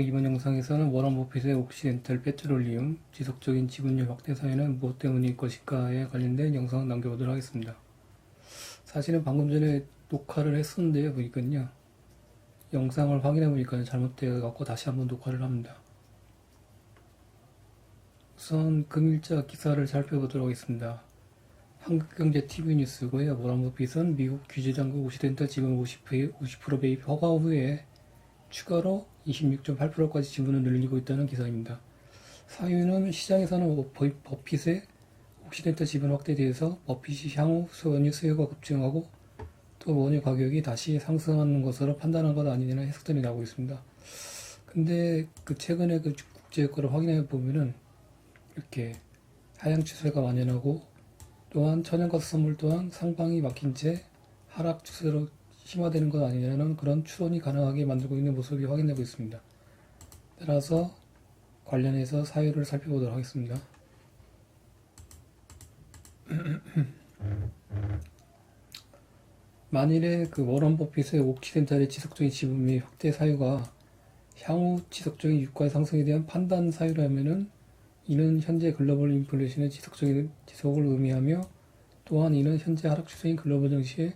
이번 영상에서는 워런 버핏의 옥시덴탈 페트롤리움 지속적인 지분율 확대 사유는 무엇 때문일 것일까에 관련된 영상을 남겨보도록 하겠습니다. 사실은 방금 전에 녹화를 했었는데요, 보니까요. 영상을 확인해 보니까 잘못되어 갖고 다시 한번 녹화를 합니다. 우선 금일자 기사를 살펴보도록 하겠습니다. 한국경제 TV 뉴스고요. 워런 버핏은 미국 규제당국 옥시덴탈 지분 50%, 50% 매입 허가 후에 추가로 26.8%까지 지분을 늘리고 있다는 기사입니다. 사유는 시장에서는 버- 버핏의 옥시덴탈 지분 확대에 대해서 버핏이 향후 원유 수요가 급증하고 또 원유 가격이 다시 상승하는 것으로 판단한 것 아니냐는 해석들이 나오고 있습니다. 근데 그 최근에 그 국제 거를 확인해 보면은 이렇게 하향 추세가 만연하고 또한 천연가스 선물 또한 상방이 막힌 채 하락 추세로 심화되는 것 아니냐는 그런 추론이 가능하게 만들고 있는 모습이 확인되고 있습니다. 따라서 관련해서 사유를 살펴보도록 하겠습니다. 만일에 그 워런 버핏의 옥시덴탈의 지속적인 지분 및 확대 사유가 향후 지속적인 유가 상승에 대한 판단 사유라면은 이는 현재 글로벌 인플레이션의 지속적인 지속을 의미하며 또한 이는 현재 하락 추세인 글로벌 증시의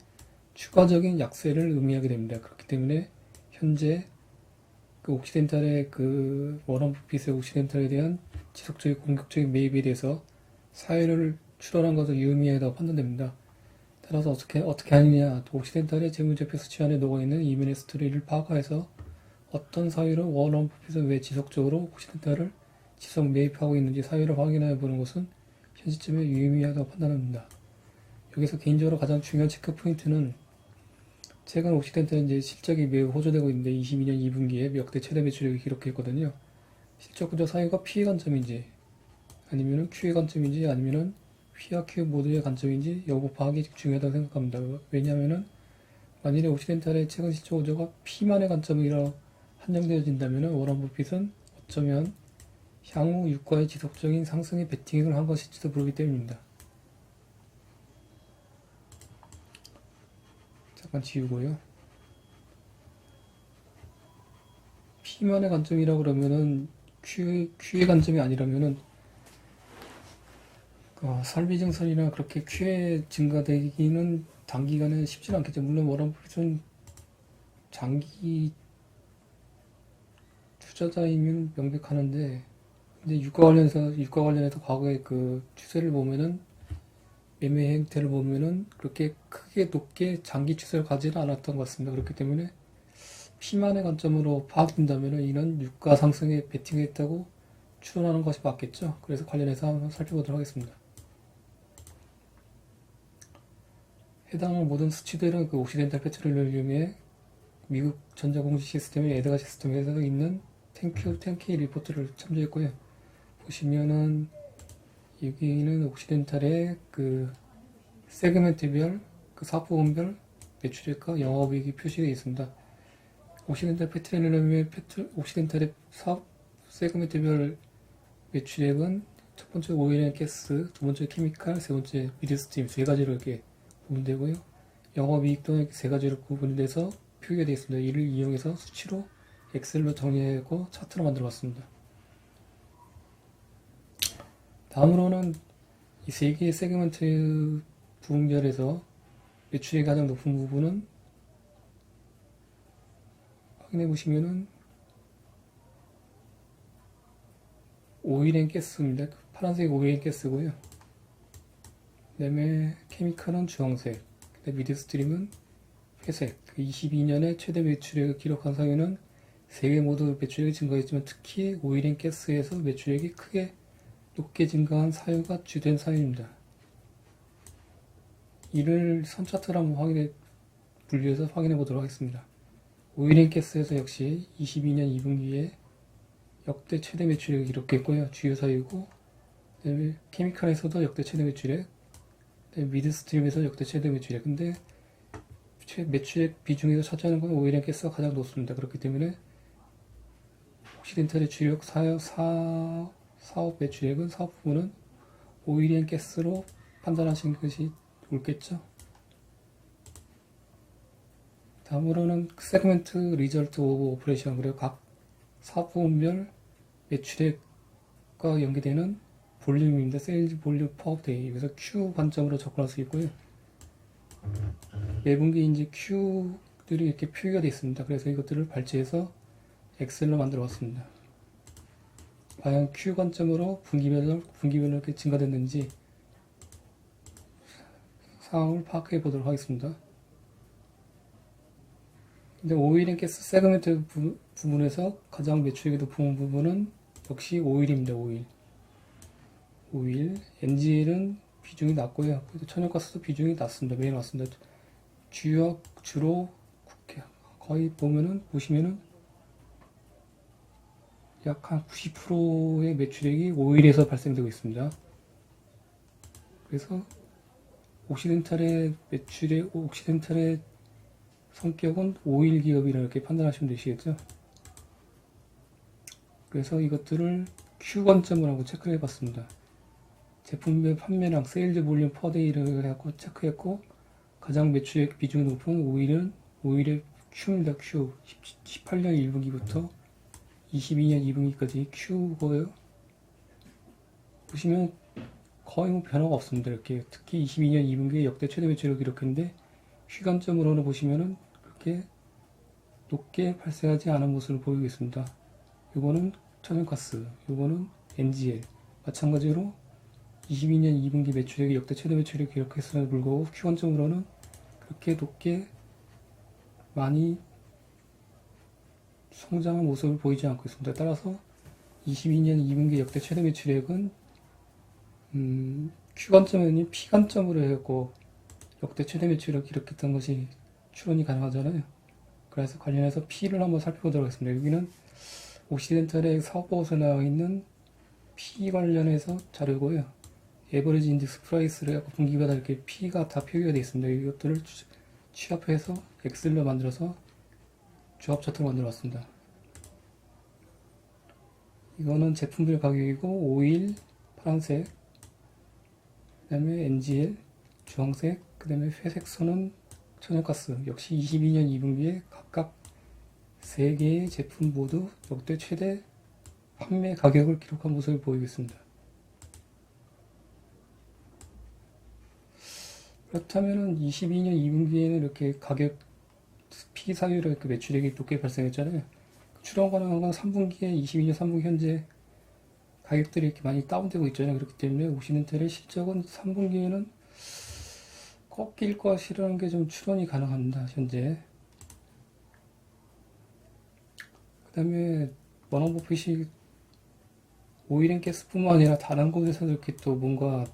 추가적인 약세를 의미하게 됩니다. 그렇기 때문에 현재 그 옥시덴탈의 그 워런 버핏의 옥시덴탈에 대한 지속적인 공격적인 매입에 대해서 사유를 추론한 것을 의미하다고 판단됩니다. 따라서 어떻게 어떻게 하느냐, 또 옥시덴탈의 재무제표 수치 안에 녹아 있는 이면의 스토리를 파악해서 어떤 사유로 워런 버핏은 왜 지속적으로 옥시덴탈을 지속 매입하고 있는지 사유를 확인해 보는 것은 현 시점에 유의미하다고 판단합니다. 여기서 개인적으로 가장 중요한 체크 포인트는 최근 옥시덴탈은 이제 실적이 매우 호조되고 있는데 22년 2분기에 역대 최대 매출액을 기록했거든요. 실적 구조 사유가 P의 관점인지 아니면은 Q의 관점인지 아니면은 P와 Q 모두의 관점인지 여부 파악이 중요하다고 생각합니다. 왜냐하면은 만일에 옥시덴탈의 최근 실적 구조가 P만의 관점이라 한정되어진다면은 워런 버핏은 어쩌면 향후 유가의 지속적인 상승에 베팅을 한 것일지도 모르기 때문입니다. 잠깐 지우고요. P만의 관점이라 그러면은 Q, Q의 관점이 아니라면은 어, 설비 증설이나 그렇게 Q의 증가되기는 단기간에 쉽지는 않겠죠. 물론 워런 버핏은 장기 투자자이면 명백하는데 근데 유가 관련해서 유가 관련해서 과거의 그 추세를 보면은 매매 행태를 보면은 그렇게 크게 높게 장기 추세를 가지는 않았던 것 같습니다. 그렇기 때문에 피만의 관점으로 파악된다면은 이는 유가 상승에 베팅했다고 추론하는 것이 맞겠죠. 그래서 관련해서 한번 살펴보도록 하겠습니다. 해당 모든 수치들은 그 옥시덴탈 페트롤리움의 미국 전자공시 시스템의 에드가 시스템에서 있는 탱큐 탱키 리포트를 참조했고요. 보시면은 여기는 옥시덴탈의 그 세그멘트별 그 사부원별 매출액과 영업이익이 표시되어 있습니다. 옥시덴탈 페트롤리움의 페트 옥시덴탈의 사업 세그멘트별 매출액은 첫 번째 오일 앤 가스, 두 번째 케미칼, 세 번째 미드스트림 세 가지로 이렇게 보면 되고요. 영업이익도 이렇게 세 가지로 구분이 돼서 표기가 되어 있습니다. 이를 이용해서 수치로 엑셀로 정리하고 차트로 만들어 봤습니다. 다음으로는 이 세 개의 세그먼트 부분별에서 매출이 가장 높은 부분은 확인해 보시면은 오일앤 가스입니다. 파란색 오일앤 가스고요. 그 다음에 케미칼은 주황색, 그다음에 미드스트림은 회색. 22년에 최대 매출액을 기록한 사유는 세개 모두 매출액이 증가했지만 특히 오일앤 가스에서 매출액이 크게 높게 증가한 사유가 주된 사유입니다. 이를 선차트로 한번 확인해 분류해서 확인해 보도록 하겠습니다. 오일앤 가스에서 역시 22년 2분기에 역대 최대 매출액을 기록했고요. 주요 사유고 그다음에 케미칼에서도 역대 최대 매출액 미드스트림에서 역대 최대 매출액 근데 최- 매출액 비중에서 차지하는 건 오일앤 가스가 가장 높습니다. 그렇기 때문에 옥시덴탈의 주력 사, 사, 사업 매출액은 사업 부문은 오일앤 가스로 판단하시는 것이 옳겠죠. 다음으로는 세그멘트 리절트 오브 오퍼레이션 그리고 각 사부분별 매출액과 연계되는 볼륨입니다. 세일즈 볼륨 퍼업 데이. 그래서 Q 관점으로 접근할 수 있고요. 매분기 이제 Q들이 이렇게 표기가 되어 있습니다. 그래서 이것들을 발췌해서 엑셀로 만들어 봤습니다. 과연 Q 관점으로 분기별로 분기별로 이렇게 증가됐는지 상황을 파악해 보도록 하겠습니다. 근데 오일 앤 가스 세그멘트 부, 부분에서 가장 매출액이 높은 부분은 역시 오일입니다. 오일. 오일. NGL은 비중이 낮고요. 그래도 천연가스도 비중이 낮습니다. 매일 낮습니다. 주요 주로 국회 거의 보면은 보시면은 약 한 90%의 매출액이 오일에서 발생되고 있습니다. 그래서 옥시덴탈의 매출액, 옥시덴탈의 성격은 오일 기업이라 이렇게 판단하시면 되시겠죠. 그래서 이것들을 Q 관점을 하고 체크를 해봤습니다. 제품의 판매량, 세일즈 볼륨 퍼데이를 해갖고 체크했고 가장 매출액 비중이 높은 오일은 오일의 Q입니다. Q 18년 1분기부터 22년 2분기까지 Q고요. 보시면 거의 뭐 변화가 없습니다. 이렇게 특히 22년 2분기에 역대 최대 매출을 기록했는데 시간점으로는 보시면은 그렇게 높게 발생하지 않은 모습을 보이고 있습니다. 요거는 천연가스, 요거는 NGL 마찬가지로 22년 2분기 매출액이 역대 최대 매출을 기록했음에도 불구하고 Q관점으로는 그렇게 높게 많이 성장한 모습을 보이지 않고 있습니다. 따라서 22년 2분기 역대 최대 매출액은 음, Q관점이 P관점으로 해갖고 역대 최대 매출을 기록했던 것이 추론이 가능하잖아요. 그래서 관련해서 P를 한번 살펴보도록 하겠습니다. 여기는 옥시덴탈의 사업보고서에 나와 있는 P 관련해서 자료고요. 에버리지 인덱스 프라이스를 해갖고 분기마다 이렇게 P가 다 표기가 되어 있습니다. 이것들을 취- 취합해서 엑셀로 만들어서 조합 차트로 만들어 왔습니다. 이거는 제품별 가격이고 오일 파란색 그 다음에 NGL 주황색 그 다음에 회색 선은 천연가스 역시 22년 2분기에 각각 3개의 제품 모두 역대 최대 판매 가격을 기록한 모습을 보이겠습니다. 그렇다면은 22년 2분기에는 이렇게 가격 피 사유로 이렇게 매출액이 높게 발생했잖아요. 추론 가능한 건 3분기에 22년 3분기 현재 가격들이 이렇게 많이 다운되고 있잖아요. 그렇기 때문에 오시덴텔의 실적은 3분기에는 꺾일 것이라는 게 좀 추론이 가능합니다. 현재. 그 다음에 원어버핏이 오일앤 가스뿐만 아니라 다른 곳에서도 이렇게 또 뭔가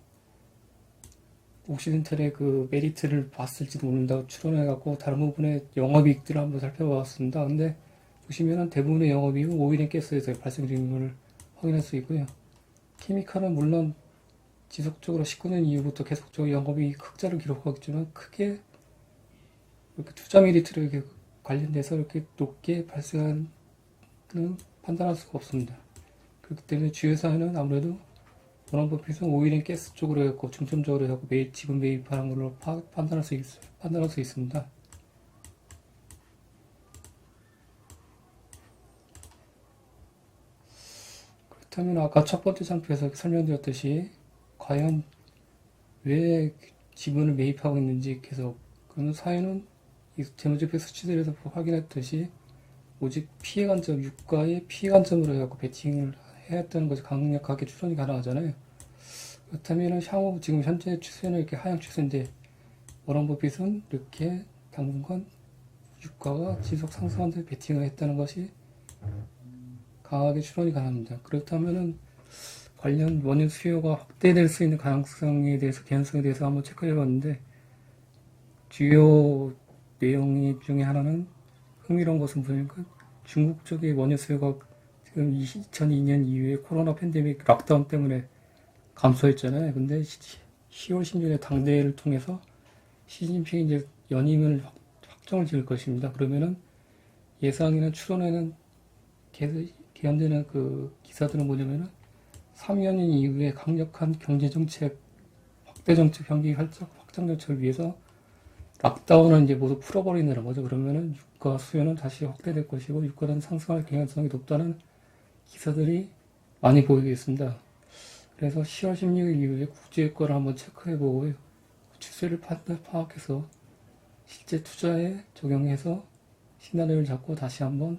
옥시덴탈의 그 메리트를 봤을지도 모른다고 추론해갖고 다른 부분의 영업이익들을 한번 살펴봤습니다. 근데 보시면은 대부분의 영업이익은 오일앤 가스에서 발생 중임을 확인할 수 있고요. 케미칼은 물론 지속적으로 19년 이후부터 계속적으로 영업이익 흑자를 기록하고 있지만 크게 이렇게 투자 메리트를 이렇게 관련돼서 이렇게 높게 발생하는 판단할 수가 없습니다. 그렇기 때문에 주요 사회는 아무래도 원원버핏은 오일앤가스 쪽으로 해갖고 중점적으로 해갖고 매입 지분 매입하는 걸로 파- 판단할 수 있, 판단할 수 있습니다. 그렇다면 아까 첫 번째 장표에서 설명드렸듯이 과연 왜 지분을 매입하고 있는지 계속 그런 사유는 이 재무제표 수치들에서 확인했듯이 오직 피해 관점, 유가의 피해 관점으로 해갖고 베팅을 해야 했다는 것이 강력하게 추론이 가능하잖아요. 그렇다면 향후 지금 현재 추세는 이렇게 하향 추세인데 워런 버핏은 이렇게 당분간 유가가 지속 상승하는데 베팅을 했다는 것이 강하게 추론이 가능합니다. 그렇다면은 관련 원유 수요가 확대될 수 있는 가능성에 대해서 개연성에 대해서 한번 체크해 봤는데 주요 내용 중에 하나는 흥미로운 것은 보니까 중국 쪽의 원유 수요가 지금 2002년 이후에 코로나 팬데믹 락다운 때문에 감소했잖아요. 근데 10월 16일에 당대회를 통해서 시진핑이 이제 연임을 확- 확정을 지을 것입니다. 그러면은 예상에는 추론에는 개, 개헌되는 그 기사들은 뭐냐면은 3년인 이후에 강력한 경제 정책, 확대 정책, 경기 활짝 확장 정책을 위해서 락다운은 이제 모두 풀어버리는 거죠. 그러면은 유가 수요는 다시 확대될 것이고 유가는 상승할 경향성이 높다는 기사들이 많이 보이겠습니다. 그래서 10월 16일 이후에 국제유가를 한번 체크해보고 추세를 파- 파악해서 실제 투자에 적용해서 시나리오를 잡고 다시 한번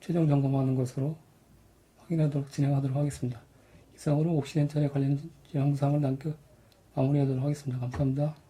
최종 점검하는 것으로 확인하도록 진행하도록 하겠습니다. 이상으로 옥시덴탈에 관련 영상을 남겨 마무리하도록 하겠습니다. 감사합니다.